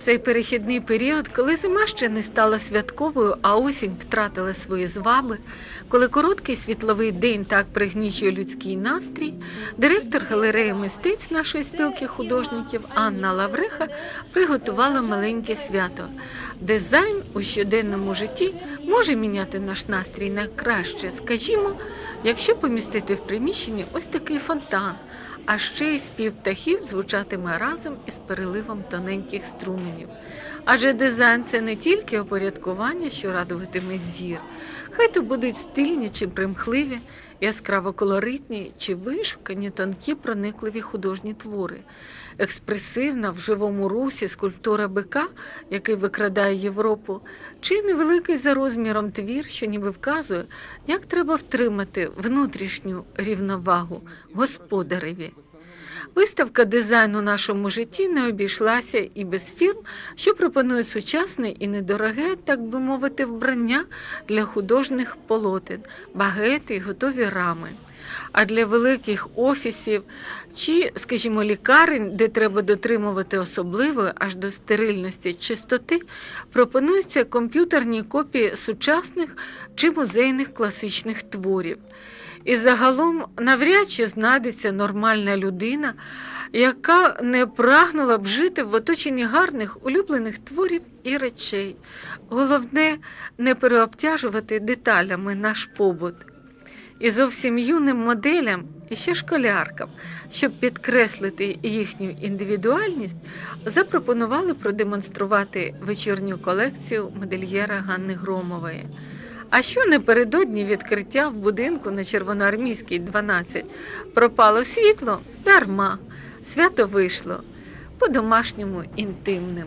Цей перехідний період, коли зима ще не стала святковою, а осінь втратила свої зваби, коли короткий світловий день так пригнічує людський настрій, директор галереї мистець нашої спілки художників Анна Лавриха приготувала маленьке свято. Дизайн у щоденному житті може міняти наш настрій на краще, скажімо, якщо помістити в приміщенні ось такий фонтан. А ще й спів птахів звучатиме разом із переливом тоненьких струменів. Адже дизайн це не тільки опорядкування, що радуватиме зір. Хай то будуть стильні чи примхливі, яскраво колоритні чи вишукані тонкі проникливі художні твори. Експресивна в живому русі скульптура бика, який викрадає Європу, чи невеликий за розміром твір, що ніби вказує, як треба втримати внутрішню рівновагу господареві. Виставка дизайну нашому житті не обійшлася і без фірм, що пропонує сучасне і недороге, так би мовити, вбрання для художніх полотен, багети й готові рами. А для великих офісів чи, скажімо, лікарень, де треба дотримувати особливої аж до стерильності чистоти, пропонуються комп'ютерні копії сучасних чи музейних класичних творів. І загалом навряд чи знайдеться нормальна людина, яка не прагнула б жити в оточенні гарних улюблених творів і речей. Головне не переобтяжувати деталями наш побут. І зовсім юним моделям, і ще школяркам, щоб підкреслити їхню індивідуальність, запропонували продемонструвати вечірню колекцію модельєра Ганни Громової. А що напередодні відкриття в будинку на Червоноармійській 12 пропало світло? Дарма. Свято вийшло по-домашньому інтимним.